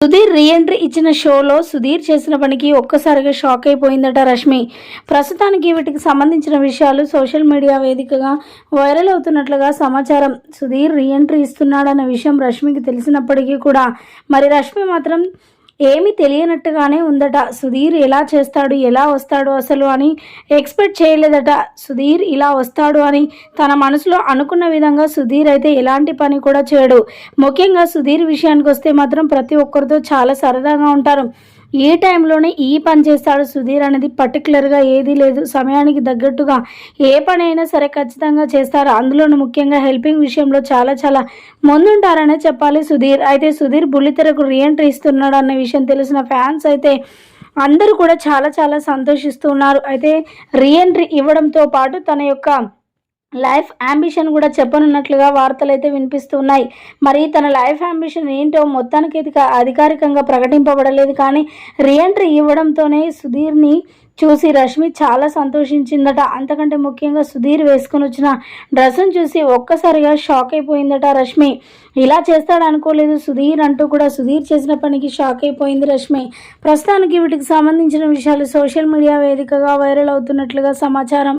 Sudheer reentry ఇచ్చిన షోలో సుధీర్ చేసిన పనికి ఒక్కసారిగా షాక్ అయిపోయిందట రష్మి. ప్రస్తుతానికి వీటికి సంబంధించిన విషయాలు సోషల్ మీడియా వేదికగా వైరల్ అవుతున్నట్లుగా సమాచారం. సుధీర్ రీఎంట్రీ ఇస్తున్నాడన్న విషయం రష్మికి తెలిసినప్పటికీ కూడా. మరి రష్మి మాత్రం ఏమి తెలియనట్టుగానే ఉందట. సుధీర్ ఎలా చేస్తాడు ఎలా వస్తాడు అసలు అని ఎక్స్పెక్ట్ చేయలేదట. సుధీర్ ఇలా వస్తాడు అని తన మనసులో అనుకున్న విధంగా సుధీర్ అయితే ఎలాంటి పని కూడా చేయడు. ముఖ్యంగా సుధీర్ విషయానికి వస్తే మాత్రం ప్రతి ఒక్కరితో చాలా సరదాగా ఉంటారు. ఏ టైంలోనే ఈ పని చేస్తాడు సుధీర్ అనేది పర్టికులర్గా ఏదీ లేదు. సమయానికి తగ్గట్టుగా ఏ పని అయినా సరే ఖచ్చితంగా చేస్తారు. అందులోనూ ముఖ్యంగా హెల్పింగ్ విషయంలో చాలా చాలా ముందుంటారనే చెప్పాలి సుధీర్. అయితే సుధీర్ బుల్లితెరకు రీఎంట్రీ ఇస్తున్నాడు అన్న విషయం తెలిసిన ఫ్యాన్స్ అయితే అందరూ కూడా చాలా చాలా సంతోషిస్తున్నారు. అయితే రీఎంట్రీ ఇవ్వడంతో పాటు తన యొక్క లైఫ్ అంబిషన్ కూడా చెప్పనున్నట్లుగా వార్తలు అయితే వినిపిస్తున్నాయి. మరి తన లైఫ్ అంబిషన్ ఏంటో మొత్తానికి అధికారికంగా ప్రకటింపబడలేదు కానీ రీఎంట్రీ ఇవ్వడంతోనే సుధీర్ని చూసి రష్మి చాలా సంతోషించిందట. అంతకంటే ముఖ్యంగా సుధీర్ వేసుకొని వచ్చిన డ్రెస్సును చూసి ఒక్కసారిగా షాక్ అయిపోయిందట రష్మి. ఇలా చేస్తాడు అనుకోలేదు సుధీర్ అంటూ కూడా సుధీర్ చేసిన పనికి షాక్ అయిపోయింది రష్మి. ప్రస్తుతానికి వీటికి సంబంధించిన విషయాలు సోషల్ మీడియా వేదికగా వైరల్ అవుతున్నట్లుగా సమాచారం.